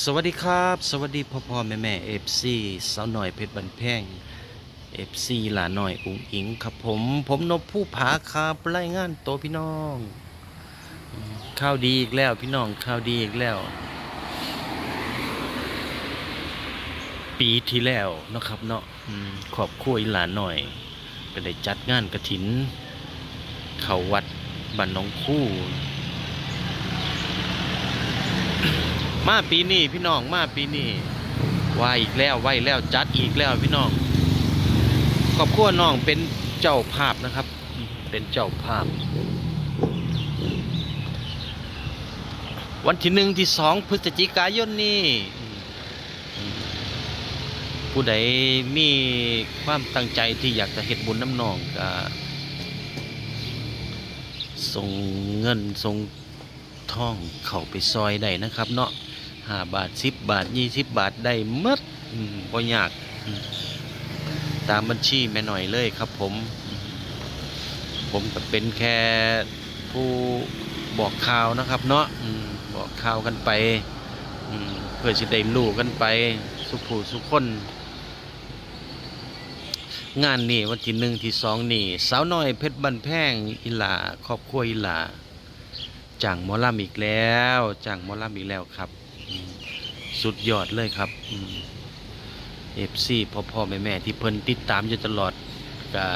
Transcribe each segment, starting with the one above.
สวัสดีครับ สวัสดีพ่อพ่อแม่แม่เอฟซีสาวหน่อยเพชรบันแพงเอฟซีหลาหน่อยอุ๋งอิงครับผม ผมนพผู้ผาครับรายงานโตพี่น้องข่าวดีอีกแล้วพี่น้องข่าวดีอีกแล้ว ปีที่แล้วเนาะครับเนาะขอบคุยหลานหน่อย ก็ได้จัดงานกระถิน เขาวัดบ้านน้องคู่ มาปีนี้พี่น้องมาปีนี้ว่าอีกแล้วไหวแล้วจัดอีกแล้วพี่น้องครอบครัวน้องเป็นเจ้าภาพนะครับ เป็นเจ้าภาพ วันที่หนึ่งที่สองพฤศจิกายนนี้ผู้ใดมีความตั้งใจที่อยากจะเฮ็ดบุญน้ำนองก็ส่งเงินส่งท่องเข้าไปซอยได้นะครับ เนาะ ห้าบาทสิบบาทยี่สิบบาทได้หมดอืมบ่ยาก ตามบัญชีแม่หน่อยเลยครับผม ผมก็เป็นแค่ผู้บอกข่าวนะครับ เนาะบอกข่าวกันไปเพื่อจะได้รู้กันไป สุผู้สุคน งานนี่วันที่หนึ่งที่สองนี่ สาวน้อยเพชรบันแพงอิหลาครอบครัวอิหลาจ้างมอลำอีกแล้วจ้างมอลำอีกแล้วครับ สุดยอดเลยครับเอฟซีพ่อพ่อแม่แม่ที่เพิ่นติดตามอยู่ตลอดก็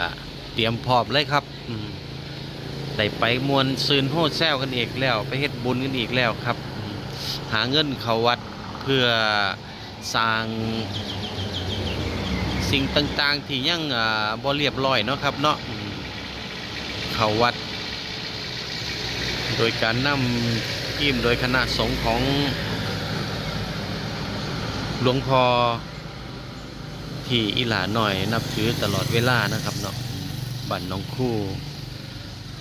เตรียมพร้อมเลยครับได้ไปมวนซืนโฮดแซวกันอีกแล้ว ไปเฮ็ดบุญกันอีกแล้วครับ หาเงินเขาวัดเพื่อสร้างสิ่งต่าง ๆ ที่ยังอ่าบ่เรียบร้อยเนาะครับเนาะเขาวัด โดยการนำทีมโดยคณะสงฆ์ของ หลวงพ่อที่อิหลาหน่อยนับถือตลอดเวลานะครับเนาะบันน้องคู่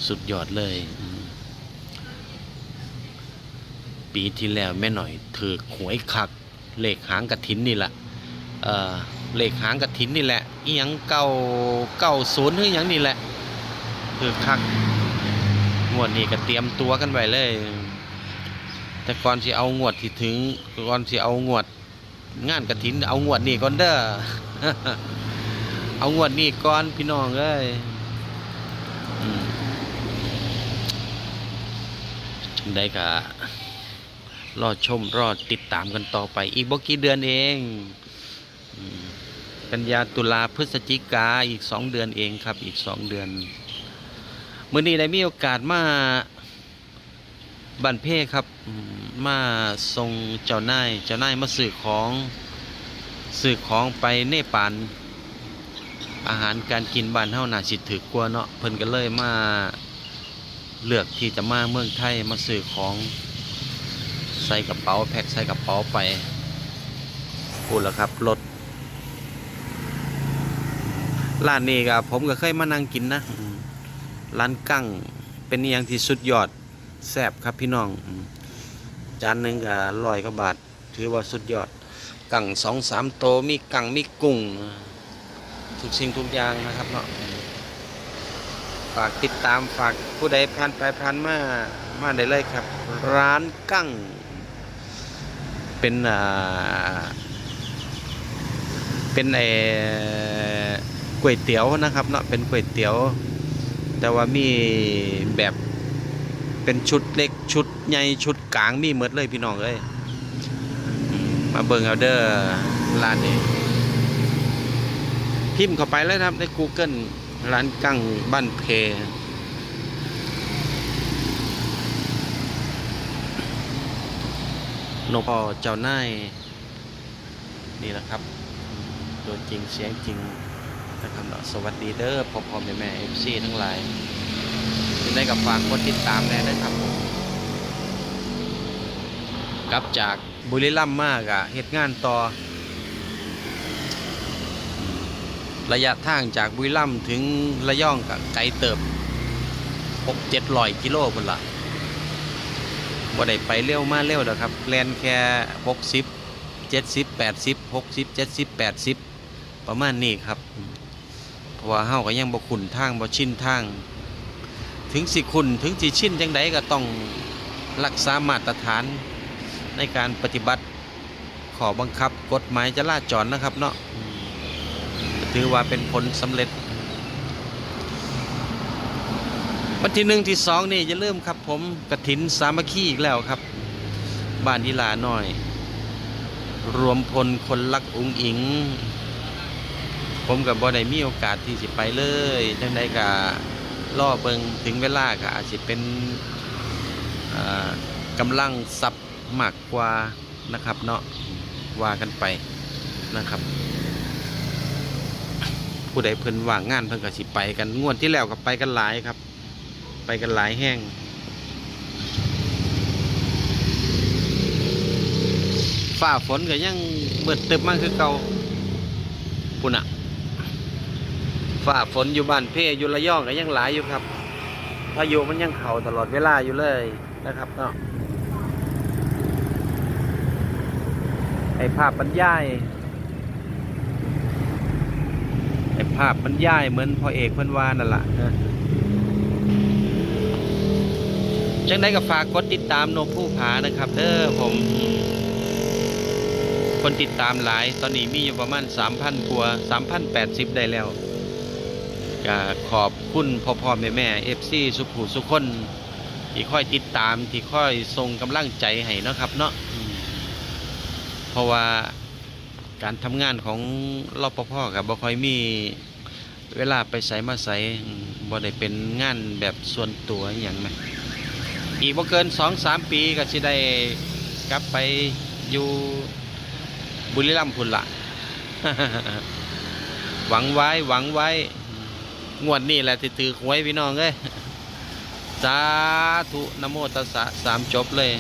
สุดยอดเลย ปีที่แล้วแม่หน่อยถือหวยคักเลขหางกระถินนี่แหละเออเลขหางกระถินนี่แหละอียังเก้าเก้าศูนย์หรืออหยังนี่แหละถือคักงวดนี้ก็เตรียมตัวกันไว้เลย แต่ก่อนที่เอางวดที่ถึงก่อนที่เอางวด งานกระถินเอางวดนี้ก่อนเด้อเอางวดนี้ก่อนพี่น้องเอ้ยได้ก็รอดชมรอดติดตามกันต่อไป อีกบกี่เดือนเอง กันยาตุลาพฤศจิกาอีกสองเดือนเองครับ อีกสองเดือน เมื่อนี้ได้มีโอกาสมา บันเพครับมาส่งเจ้านายเจ้านายมาสื่อของสื่อของไปเนปาลอาหารการกินบ้านเฮาน่าสิถือกลัวเนาะเพิ่นก็เลยมาเลือกที่จะมาเมืองไทยมาสื่อของใส่กระเป๋าแพ็คใส่กระเป๋าไปพูดแล้วครับรถร้านนี้ก็ผมก็เคยมานั่งกินนะร้านกั้งเป็นอย่างที่สุดยอด แซ่บครับพี่น้อง จานหนึ่งก็ร้อยกว่าบาท ถือว่าสุดยอด กั้งสองสามโตมีกั้งมีกุ้ง ทุกสิ่งทุกอย่างนะครับเนาะฝากติดตามฝากผู้ใดผ่านไปผ่านมามาได้เลยครับ ร้านกั้ง เป็นอ่าเป็นไอ้ก๋วยเตี๋ยวนะครับเนาะเป็นก๋วยเตี๋ยว แต่ว่ามีแบบ เป็นชุดเล็กชุดใหญ่ชุดกลางมีหมดเลยพี่น้องเอ้ยมาเบิ่งเอาเด้อร้านนี้พิมพ์เข้าไปเลยนะครับใน Google ร้านกั้งบ้านเพนพอเจ้านายนี่แหละครับ ตัวจริงเสียงจริงนะครับสวัสดีเด้อพ่อพ่อแม่แม่เอฟซีทั้งหลาย ได้กับฝากกดติดตามแน่นะครับผมกลับจากบุรีรัมย์มากอะเหตุงานต่อ ระยะทางจากบุรีรัมย์ถึงระยองกับไกลเติบหกเจ็ดร้อยกิโลพุ่นละบ่ได้ไปเร็วมาเร็วดอกครับแลนแค่หกสิบเจ็ดสิบแปดสิบหกสิบเจ็ดสิบแปดสิบประมาณนี้ครับ เพราะว่าเฮาก็ยังบ่คุ้นทางบ่ชินทาง ถึงสิคุ้นถึงสิชินจังใดก็ต้องรักษามาตรฐานในการปฏิบัติขอบังคับกฎหมายจราจรนะครับเนาะถือว่าเป็นผลสำเร็จ วันที่หนึ่งที่สองนี่อย่าลืมครับผมกระถินสามัคคีอีกแล้วครับ บ้านนิลาหน่อย รวมพลคนรักอุงอิง ผมกับบ่ได้มีโอกาสที่สิไปเลยจังใดก็ ล่อเบิงถึงเวลาก็อาจสิเป็นอ่ากำลังซับมากกว่านะครับเนาะว่ากันไปนะครับ ผู้ใดเพิ่นว่างงานเพิ่นก็สิไปกันงวดที่แล้วก็ไปกันหลายครับ ไปกันหลายแห้งฝ้าฝนก็ยังเบิดตึบมากคือเก่าปุ่นอะ ฝ้าฝนอยู่บ้านเพอยู่ระยองก็ยังหลายอยู่ครับพายุมันยังเข่าตลอดเวลาอยู่เลยนะครับเนาะไอภาพบรรยายไอภาพบรรยายเหมือนพ่อเอกเพิ่นวานั่นแหละเออจังได้ก็ฝากกดติดตามโนผู้ผานะครับเด้อผม คนติดตามหลาย ตอนนี้มีอยู่ประมาณ 3,000กว่า3,080 ได้แล้ว ก็ขอบคุณพ่อพ่อแม่แม่เอฟซีสุขุสุขคนที่ค่อยติดตามที่ค่อยส่งกำลังใจให้นะครับเนาะเพราะว่าการทำงานของรอปภกับบ่ค่อยมีเวลาไปใส่มาใส่บ่ได้เป็นงานแบบส่วนตัวอย่างไหมอีกบ่เกินสองสามปีก็สิได้กลับไปอยู่บุรีรัมย์พุ่นละหวังไว้หวังไว้ งวดนี้แหละที่ถือหวยพี่น้องเอ้ยสาธุนะโมตัสสะสามจบเลย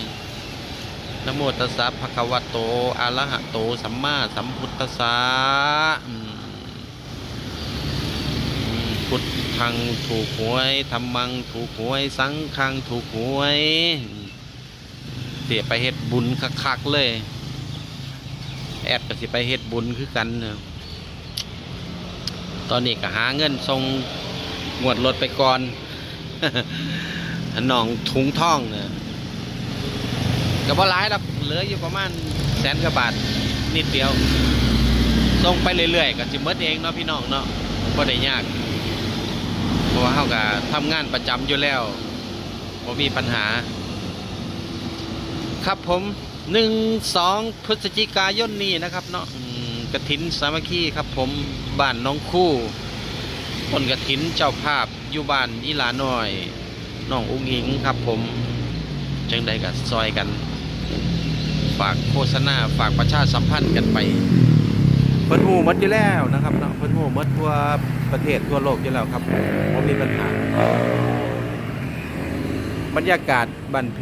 นะโมตัสสะภะคะวะโตอะระหะโต สัมมาสัมพุทธัสสะพุทธังถูกหวยธรรมังถูกหวย สังฆังถูกหวยเสียไปเฮ็ดบุญคักๆเลย แอดก็สิไปเฮ็ดบุญคือกันเนอะ ตอนนี้ก็หาเงินส่งงวดรถไปก่อนหนองถุงท่องเนี่ยก็บ่หลายดอกเหลืออยู่ประมาณแสนกว่าบาทนิดเดียวส่งไปเรื่อยๆก็สิหมดเองเนาะพี่น้องเนาะบ่ได้ยาก เพราะว่าเฮาก็ทำงานประจำอยู่แล้วบ่มีปัญหา ครับผมหนึ่งสองพฤศจิกายนนี้นะครับเนาะ กระถินสามัคคีครับผมบ้านน้องคู่คนกระถินเจ้าภาพอยู่บ้านอีหลาน้อยน้องอุ้งอิงครับผมจังใดกับซอยกัน ฝากโฆษณาฝากประชาสัมพันธ์กันไปเพิ่นหูหมดอยู่แล้วนะครับเนาะเพิ่นหูหมดทั่วประเทศทั่วโลกอยู่แล้วครับผมมีปัญหา บรรยากาศบันเพ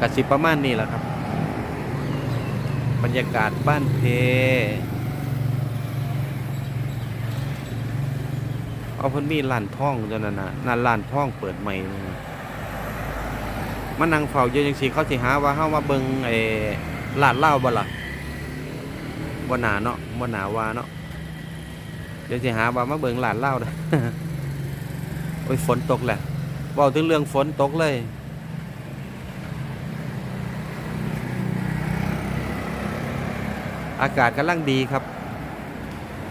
กสิประมาณนี้แหละครับ บรรยากาศบ้านเพ เอาเพิ่นมีร้านท่องตัวนั้นน่ะนั่นร้านท่องเปิดใหม่เลยนะมานั่งเฝ้าอยู่จังซี่เขาสิหาว่าเฮามาเบิ่งไอ้ร้านเหล้าบ่ล่ะบ่น่าเนาะบ่น่าว่าเนาะเดี๋ยวสิหาว่ามาเบิ่งร้านเหล้าเด้อโอ้ยฝนตกแหละเว้าถึงเรื่องฝนตกเลย อากาศกำลังดีครับ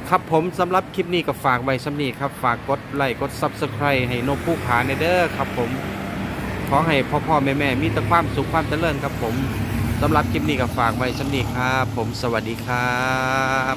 ครับผมสำหรับคลิปนี้ก็ฝากไว้สำนีครับ ฝากกดไลค์กด s u b สไคร์ให้นกผู้ขาในเด้อครับผม ขอให้พ่อพ่อแม่แม่มีแต่ความสุขความเจริญครับผมสำหรับคลิปนี้ก็ฝากไว้สำนีครับ ผมสวัสดีครับ